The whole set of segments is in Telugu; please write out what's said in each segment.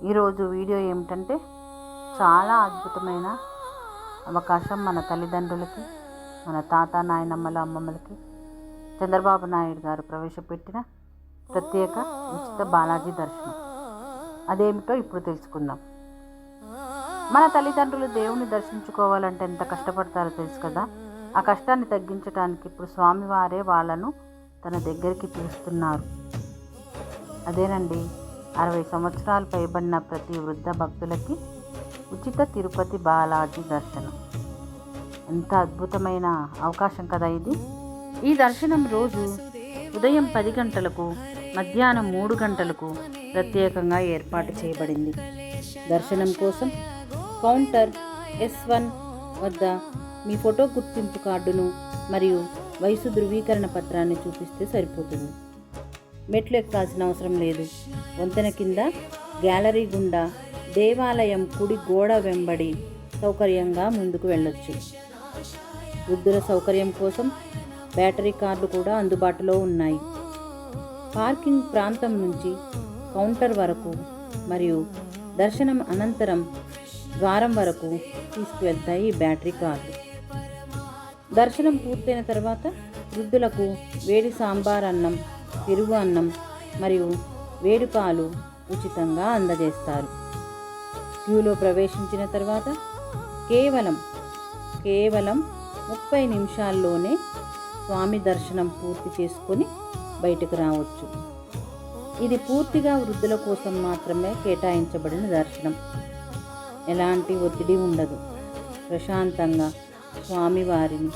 ఈరోజు వీడియో ఏమిటంటే చాలా అద్భుతమైన అవకాశం మన తల్లిదండ్రులకి మన తాత నాయనమ్మల అమ్మమ్మలకి చంద్రబాబు నాయుడు గారు ప్రవేశపెట్టిన ప్రత్యేక ఉచిత బాలాజీ దర్శనం. అదేమిటో ఇప్పుడు తెలుసుకుందాం. మన తల్లిదండ్రులు దేవుని దర్శించుకోవాలంటే ఎంత కష్టపడతారో తెలుసు కదా? ఆ కష్టాన్ని తగ్గించడానికి ఇప్పుడు స్వామివారే వాళ్ళను తన దగ్గరికి పిలుస్తున్నారు అదేనండి? అరవై సంవత్సరాలు పైబడిన ప్రతి వృద్ధ భక్తులకి ఉచిత తిరుపతి బాలాజీ దర్శనం. ఎంత అద్భుతమైన అవకాశం కదా ఇది. ఈ దర్శనం రోజు ఉదయం పది గంటలకు మధ్యాహ్నం మూడు గంటలకు ప్రత్యేకంగా ఏర్పాటు చేయబడింది. దర్శనం కోసం కౌంటర్ ఎస్ వన్ వద్ద మీ ఫోటో గుర్తింపు కార్డును మరియు వయసు ధృవీకరణ పత్రాన్ని చూపిస్తే సరిపోతుంది. మెట్లు ఎక్కాల్సిన అవసరం లేదు. వంతెన కింద గ్యాలరీ గుండా దేవాలయం కుడి గోడ వెంబడి సౌకర్యంగా ముందుకు వెళ్ళొచ్చు. వృద్ధుల సౌకర్యం కోసం బ్యాటరీ కార్లు కూడా అందుబాటులో ఉన్నాయి. పార్కింగ్ ప్రాంతం నుంచి కౌంటర్ వరకు మరియు దర్శనం అనంతరం ద్వారం వరకు తీసుకువెళ్తాయి ఈ బ్యాటరీ కార్లు. దర్శనం పూర్తయిన తర్వాత వృద్ధులకు వేడి సాంబార్ అన్నం పెరుగు అన్నం మరియు వేడిపాలు ఉచితంగా అందజేస్తారు. క్యూలో ప్రవేశించిన తర్వాత కేవలం కేవలం ముప్పై నిమిషాల్లోనే స్వామి దర్శనం పూర్తి చేసుకొని బయటకు రావచ్చు. ఇది పూర్తిగా వృద్ధుల కోసం మాత్రమే కేటాయించబడిన దర్శనం. ఎలాంటి ఒత్తిడి ఉండదు. ప్రశాంతంగా స్వామివారిని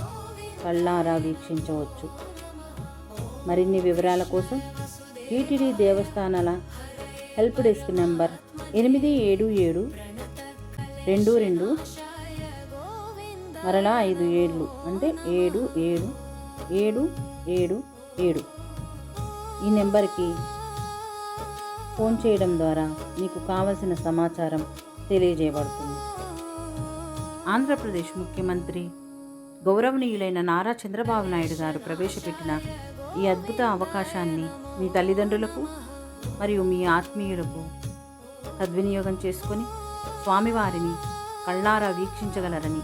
కళ్ళారా వీక్షించవచ్చు. మరిన్ని వివరాల కోసం టీటీడీ దేవస్థానాల హెల్ప్ డెస్క్ నెంబర్ ఎనిమిది ఏడు ఏడు రెండు రెండు మరలా ఐదు ఏళ్ళు అంటే ఏడు ఏడు ఏడు ఏడు ఏడు. ఈ నెంబర్కి ఫోన్ చేయడం ద్వారా మీకు కావలసిన సమాచారం తెలియజేయబడుతుంది. ఆంధ్రప్రదేశ్ ముఖ్యమంత్రి గౌరవనీయులైన నారా చంద్రబాబు నాయుడు గారు ప్రవేశపెట్టిన ఈ అద్భుత అవకాశాన్ని మీ తల్లిదండ్రులకు మరియు మీ ఆత్మీయులకు సద్వినియోగం చేసుకొని స్వామివారిని కళ్ళారా వీక్షించగలరని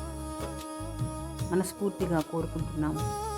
మనస్ఫూర్తిగా కోరుకుంటున్నాము.